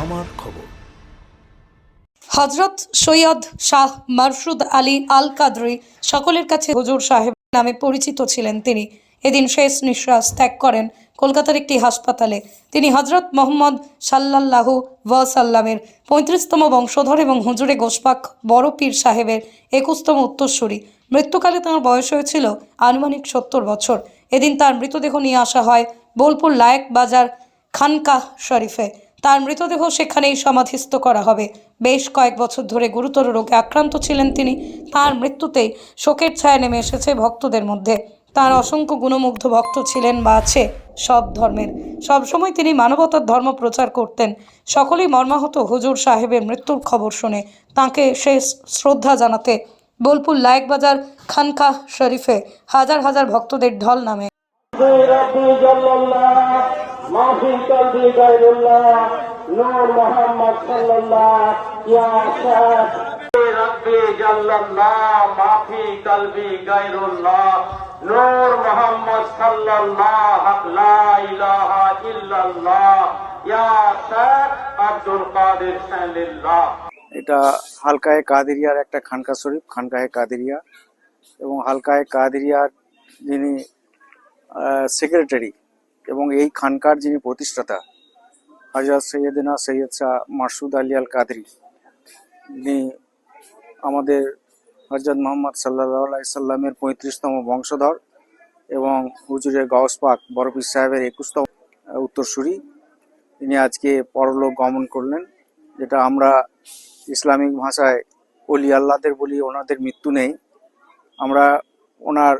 আমার খবর। হজরত সৈয়দ শাহ মারশুদ আলী আল কাদরি সকলের কাছে হুজুর সাহেব নামে পরিচিত ছিলেন তিনি। এদিন শেষ নিঃশ্বাস ত্যাগ করেন কলকাতার একটি হাসপাতালে। তিনি হজরত মোহাম্মদ সাল্লাল্লাহু ওয়াসাল্লামের পঁয়ত্রিশতম বংশধর এবং হুজুরে গোসপাক বড় পীর সাহেবের একুশতম উত্তরসূরি। মৃত্যুকালে তাঁর বয়স হয়েছিল আনুমানিক সত্তর বছর। এদিন তার মৃতদেহ নিয়ে আসা হয় বোলপুর লায়েক বাজার খানকাহ শরীফে। তার মৃতদেহ সেখানেই সমাধিস্থ করা হবে। বেশ কয়েক বছর ধরে গুরুতর রোগে আক্রান্ত ছিলেন তিনি। তার মৃত্যুতেই শোকের ছায়া নেমে এসেছে ভক্তদের মধ্যে। তার অসংখ্য গুণমুগ্ধ ভক্ত ছিলেন বা আছে, সব ধর্মের। সবসময় তিনি মানবতার ধর্ম প্রচার করতেন। সকলেই মর্মাহত হুজুর সাহেবের মৃত্যুর খবর শুনে তাঁকে শেষ শ্রদ্ধা জানাতে বোলপুর লায়েকবাজার খানকাহ শরীফে হাজার হাজার ভক্তদের ঢল নামে। মাহফিল কলবি গায়রুল্লাহ। নূর মোহাম্মদ সাল্লাল্লাহ ইয়া আসাদ রব্বি জাল্লাল্লাহ মাফি কলবি লা ইলাহা ইল্লাল্লাহ। ইয়া আসাদ এটা হালকায়ে কাদেরিয়ার একটা খানকা শরীফ খানকায়ে কাদেরিয়া। এবং হালকায়ে কাদেরিয়ার যিনি সেক্রেটারি এবং এই খানকার যিনি প্রতিষ্ঠাতা, হজরত সৈয়দিনা সৈয়দ শাহ মাসুদ আলী আল কাদরি যিনি আমাদের হজরত মোহাম্মদ সাল্লাহ সাল্লামের পঁয়ত্রিশতম বংশধর এবং হুজুরের গওসপাক বরফির সাহেবের একুশতম উত্তরসূরি। তিনি আজকে পরলোক গমন করলেন, যেটা আমরা ইসলামিক ভাষায় অলি আল্লাদের বলি, ওনাদের মৃত্যু নেই। আমরা ওনার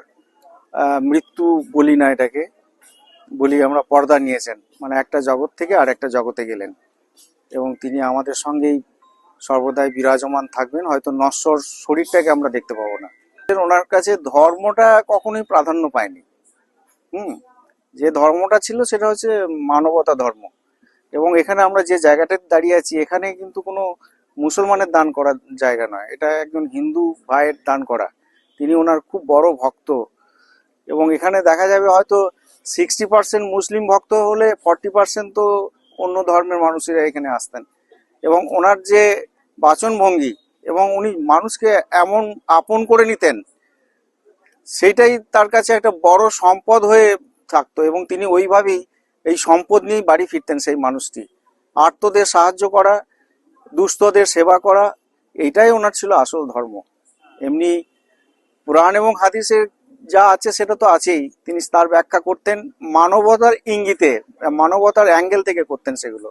মৃত্যু বলি না এটাকে। বলি আমরা পর্দা নিয়েছেন। মানে একটা জগৎ থেকে আর একটা জগতে গেলেন। এবং তিনি আমাদের সঙ্গেই সর্বদাই বিরাজমান থাকবেন। হয়তো নশ্বর শরীরটাকে আমরা দেখতে পাবো না। ওনার কাছে ধর্মটা কখনোই প্রাধান্য পায়নি। হুম? যে ধর্মটা ছিল সেটা হচ্ছে মানবতা ধর্ম। এবং এখানে আমরা যে জায়গাটাতে দাঁড়িয়ে আছি, এখানে কিন্তু কোনো মুসলমানের দান করার জায়গা নয়। এটা একজন হিন্দু ভাইয়ের দান করা। তিনি ওনার খুব বড় ভক্ত। এবং এখানে দেখা যাবে হয়তো সিক্সটি পার্সেন্ট মুসলিম ভক্ত হলে ফর্টি পার্সেন্ট তো অন্য ধর্মের মানুষেরা এখানে আসতেন। এবং ওনার যে বাচনভঙ্গি এবং উনি মানুষকে এমন আপন করে নিতেন, সেইটাই তার কাছে একটা বড় সম্পদ হয়ে থাকতো এবং তিনি ওইভাবেই এই সম্পদ নিয়েই বাড়ি ফিরতেন সেই মানুষটি। আর্তদের সাহায্য করা, দুস্থদের সেবা করা, এইটাই ওনার ছিল আসল ধর্ম। এমনি পুরাণ এবং হাদিসের যা আছে সেটা তো আছেই। তিনি তার ব্যাখ্যা করতেন মানবতার ইঙ্গিতে, মানবতার অ্যাঙ্গেল থেকে করতেন সেগুলো।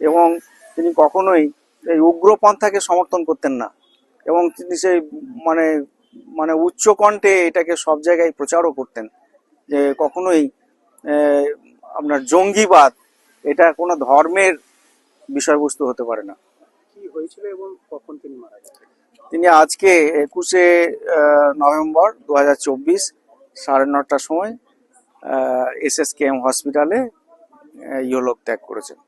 এবং তিনি কখনোই এই উগ্রপন্থাকে সমর্থন করতেন না। এবং তিনি সেই মানে মানে উচ্চ কণ্ঠে এটাকে সব জায়গায় প্রচারও করতেন যে কখনোই আপনার জঙ্গিবাদ, এটা কোনো ধর্মের বিষয়বস্তু হতে পারে না। কি হয়েছিল এবং কখন তিনি মারা গেছেন? তিনি আজকে একুশে নভেম্বর দু হাজার চব্বিশ সাড়ে নটার সময় এস এস কে এম হসপিটালে আহ, ইহলোক ত্যাগ করেছেন।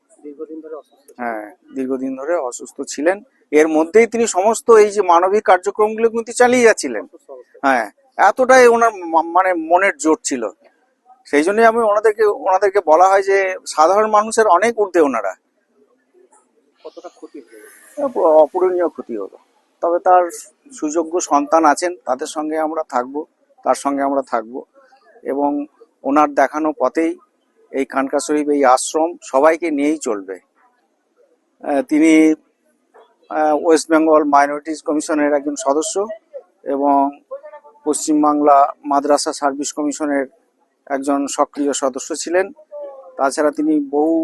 হ্যাঁ দীর্ঘদিন ধরে অসুস্থ ছিলেন। এর মধ্যেই তিনি সমস্ত এই যে মানবিক কার্যক্রমগুলো কিন্তু চালিয়ে যাচ্ছিলেন। হ্যাঁ এতটাই ওনার মানে মনের জোর ছিল। সেই জন্যই আমি ওনাদেরকে ওনাদেরকে বলা হয় যে সাধারণ মানুষের অনেক ঊর্ধ্বে ওনারা। কতটা ক্ষতি অপূরণীয় ক্ষতি হলো। তবে তার সুযোগ্য সন্তান আছেন, তাদের সঙ্গে আমরা থাকব, তার সঙ্গে আমরা থাকব। এবং ওনার দেখানো পথেই এই খানকা শরীফ, এই আশ্রম সবাইকে নিয়েই চলবে। তিনি ওয়েস্ট বেঙ্গল মাইনরিটিস কমিশনের একজন সদস্য এবং পশ্চিমবাংলা মাদ্রাসা সার্ভিস কমিশনের একজন সক্রিয় সদস্য ছিলেন। তাছাড়া তিনি বহু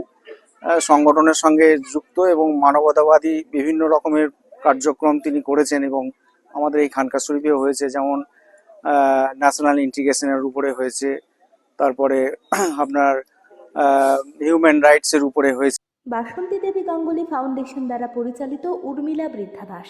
সংগঠনের সঙ্গে যুক্ত এবং মানবতাবাদী বিভিন্ন রকমের কার্যক্রম তিনি করেছেন এবং আমাদের এই খানকা শরীফে হয়েছে, যেমন ন্যাশনাল ইন্টিগ্রেশনের উপরে হয়েছে, তারপরে আপনার হিউম্যান রাইটসের উপরে হয়েছে। বাসন্তী দেবী গাঙ্গুলি ফাউন্ডেশন দ্বারা পরিচালিত উর্মিলা বৃদ্ধাবাস